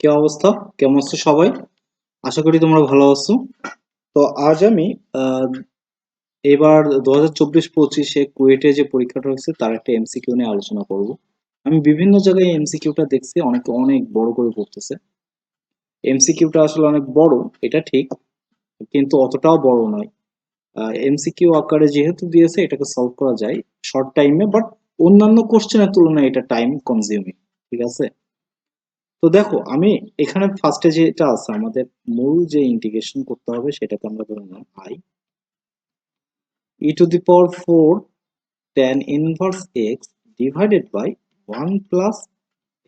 কি অবস্থা? কেমন আছো সবাই? আশা করি তোমরা ভালো আছো। তো আজ আমি এবার দু হাজার চব্বিশ পঁচিশে কুয়েটে যে পরীক্ষাটা হয়েছে, তার একটা এমসিকিউ নিয়ে আলোচনা করব। আমি বিভিন্ন জায়গায় এমসিকিউটা দেখছি, অনেকে অনেক বড় করে পড়তেছে এমসিকিউটা আসলে অনেক বড়, এটা ঠিক, কিন্তু অতটাও বড় নয়। এমসিকিউ আকারে যেহেতু দিয়েছে, এটাকে সলভ করা যায় শর্ট টাইমে বাট অন্যান্য কোশ্চেনের তুলনায় এটা টাইম কনজিউমিং ঠিক আছে? তো দেখো, আমি এখানে ফার্স্টে যেটা আছে, আমাদের মূল যে ইন্টিগ্রেশন করতে হবে সেটাকে আমরা ধরে নিলাম I e to the power four tan inverse x divided by one plus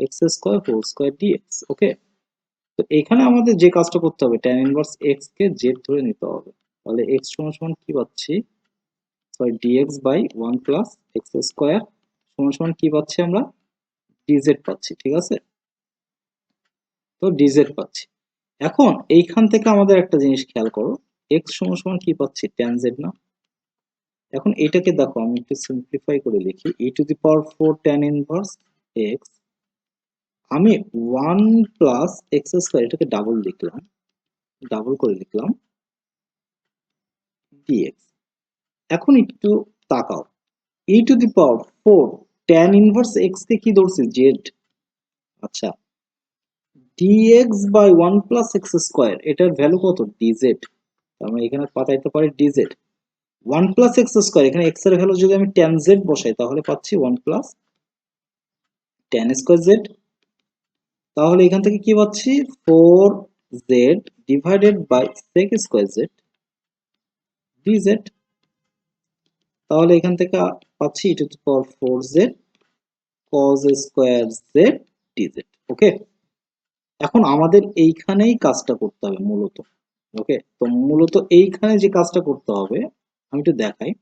x square whole square dx okay তো এখানে আমাদের যে কাজটা করতে হবে, tan ইনভার্স এক্স কে জেড ধরে নিতে হবে। তাহলে এক্স সমান সমান কি পাচ্ছি? Sorry dx by one plus x square সমান সমান কি পাচ্ছি আমরা? ডিজেড পাচ্ছি, ঠিক আছে? তো ডিজেড পাচ্ছি। এখন এইখান থেকে আমাদের একটা জিনিস খেয়াল করো এক্স সমান সমান কি পাচ্ছি? ট্যান জেড না? এখন এটাকে দেখো, আমি একটু সিম্পলিফাই করে লিখি। ই to the power four tan inverse x আমি ওয়ান প্লাস এক্স স্কোয়ার এটাকে ডাবল লিখলাম ডাবল করে লিখলাম ডিএক্স এখন একটু তাকাও। ই to the power four tan inverse x কে কি ধরছি? জেড আচ্ছা dx by one plus x square এটার ভ্যালু কত? dz আমরা এখানে পাতাইতে পারি dz one plus x square এখানে এক্সের ভ্যালু যদি আমি টেন জেড বসাই, তাহলে পাচ্ছি one plus tan square z তাহলে এখান থেকে কি পাচ্ছি? Four z divided by sec square z dz তাহলে এখান থেকে পাচ্ছি e to the power four z cos square z dz okay এখন আমাদের এইখানেই কাজটা করতে হবে মূলত। ওকে তো মূলত এইখানে যে কাজটা করতে হবে, আমি একটু দেখাই।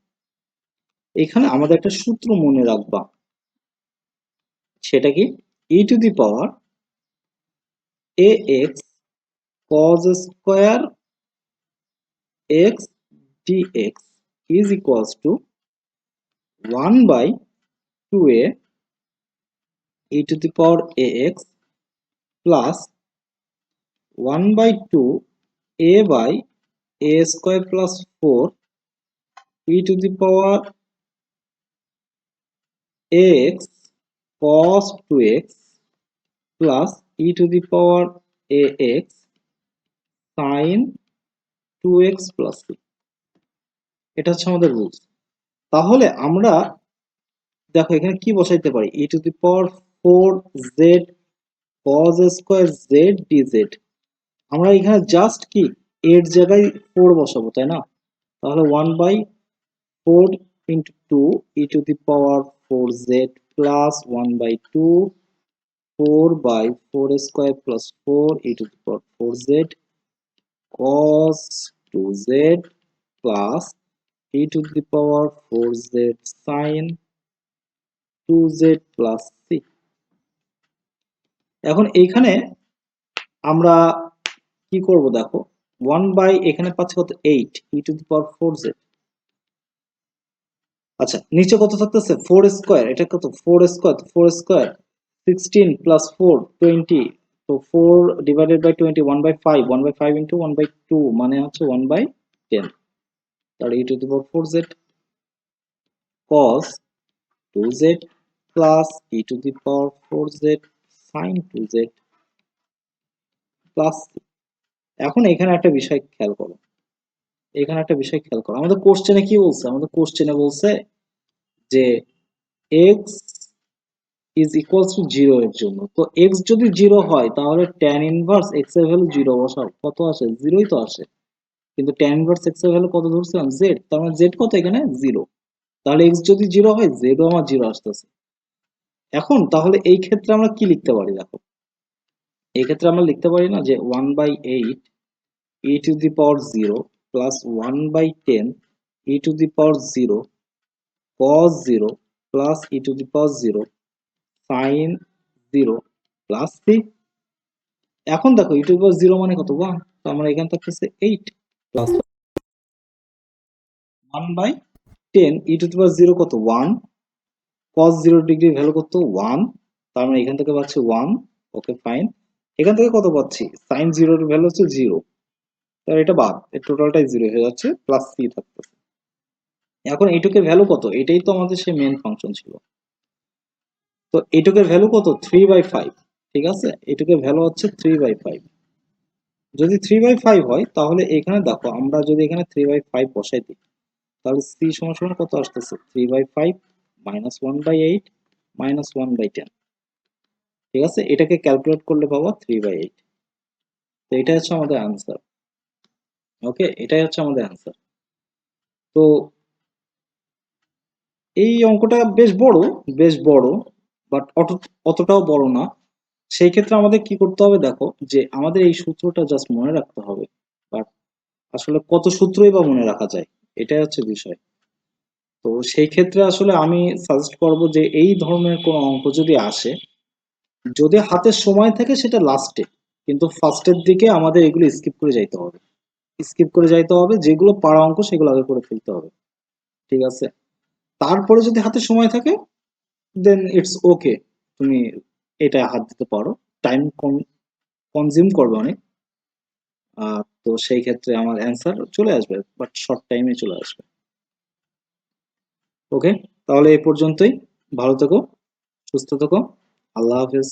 এখানে আমাদের একটা সূত্র মনে রাখবা। সেটা কি? E to the power a x cos square x d x is equals to one by two a e to the power a x plus one by two a by a square plus four e to the power x cos 2x plus e to the power ax sin 2x plus c এটা হচ্ছে আমাদের rules তাহলে আমরা দেখো এখানে কি বসাইতে পারি e to the power 4z cos square z dz আমরা এখানে জাস্ট কি, এর জায়গায় ফোর বসাবো, তাই না? তাহলে one by four into two e to the power four z plus one by two four by four square plus four e to the power four z cos two z plus e to the power four z sine two z plus C এখন এইখানে আমরা কি করব দেখো? 1 by এখানে পাচ্ছি কত? 8 e to the power 4z আচ্ছা নিচে কত থাকতেছে? ফোর স্কোয়ার এটা কত? Four square four square sixteen plus four twenty তো four divided by twenty one by five one by five into one by two মানে হচ্ছে ওয়ান বাই টেন তাহলে e to the power four z cos two z plus e to the power four z sine two z plus এখন এখানে একটা বিষয় খেয়াল করো। এখানে একটা বিষয় খেয়াল করো। আমাদের কোশ্চেনে কি বলছে? আমাদের কোশ্চেনে বলছে যে x is equals to zero এর জন্য। তো এক্স যদি জিরো হয়, তাহলে ট্যান ইনভার্স এক্সের ভ্যালু জিরো বসাও। কত আসে? জিরোই তো আসে। কিন্তু ট্যান ইনভার্স এক্সের ভ্যালু কত ধরছিলাম? জেড তার মানে জেড কত এখানে? জিরো তাহলে এক্স যদি জিরো হয় জেডও আমার জিরো আসতেছে। এখন তাহলে এই ক্ষেত্রে আমরা কি লিখতে পারি দেখো? এই ক্ষেত্রে আমরা লিখতে পারি না যে one by eight e to the power zero plus one by ten e to the power zero cos 0 plus e to the power 0 sin 0 plus c এখন দেখো e to the power 0 মানে কত? 1 তো আমরা এখান থাকতেছে 8 plus 1 by 10 e to the power 0 কত? 1 cos 0 degree value কত? 1 তার মানে এখান থেকে পাচ্ছি 1 ওকে ফাইন এখান থেকে কত পাচ্ছি? সাইন জিরোর ভ্যালু হচ্ছে জিরো তাহলে এটা বাদ। এর টোটালটাই জিরো হয়ে যাচ্ছে প্লাস সি থাকতেছে। এখন এইটুকের ভ্যালু কত? এটাই তো আমাদের সেই মেন ফাংশন ছিল। তো এইটুকের ভ্যালু কত? থ্রি বাই ফাইভ ঠিক আছে? এটুকের ভ্যালু হচ্ছে থ্রি বাই ফাইভ যদি থ্রি বাই ফাইভ হয়, তাহলে এখানে দেখো, আমরা যদি এখানে থ্রি বাই ফাইভ বসাই দিই, তাহলে সি সমান সমান কত আসতেছে? Three by five minus one by eight minus one by ten ঠিক আছে? এটাকে ক্যালকুলেট করলে পাবো থ্রি বাই এইট তো এটা হচ্ছে আমাদের আনসার ওকে এটাই হচ্ছে আমাদের আনসার তো এই অঙ্কটা বেশ বড় বেশ বড় বাট অতটাও বড় না। সেই ক্ষেত্রে আমাদের কি করতে হবে দেখো, যে আমাদের এই সূত্রটা জাস্ট মনে রাখতে হবে বাট আসলে কত সূত্রই বা মনে রাখা যায়, এটাই হচ্ছে বিষয়। তো সেই ক্ষেত্রে আসলে আমি সাজেস্ট করব যে এই ধরনের কোনো অঙ্ক যদি আসে, যদি হাতে সময় থাকে সেটা লাস্টে কিন্তু ফার্স্টের দিকে আমাদের এগুলো স্কিপ করে যাইতে হবে। স্কিপ করে যাইতে হবে, যেগুলো পাড়া অঙ্ক সেগুলো আগে করে ফেলতে হবে। ঠিক আছে? তারপরে যদি হাতে সময় থাকে দেন ইটস ওকে তুমি এটা হাত দিতে পারো। টাইম কনজিউম করবে অনেক। তো সেই ক্ষেত্রে আমার অ্যান্সার চলে আসবে বাট শর্ট টাইমে চলে আসবে। ওকে তাহলে এই পর্যন্তই। ভালো থেকো, সুস্থ থেকো। আল্লাহ হাফেজ।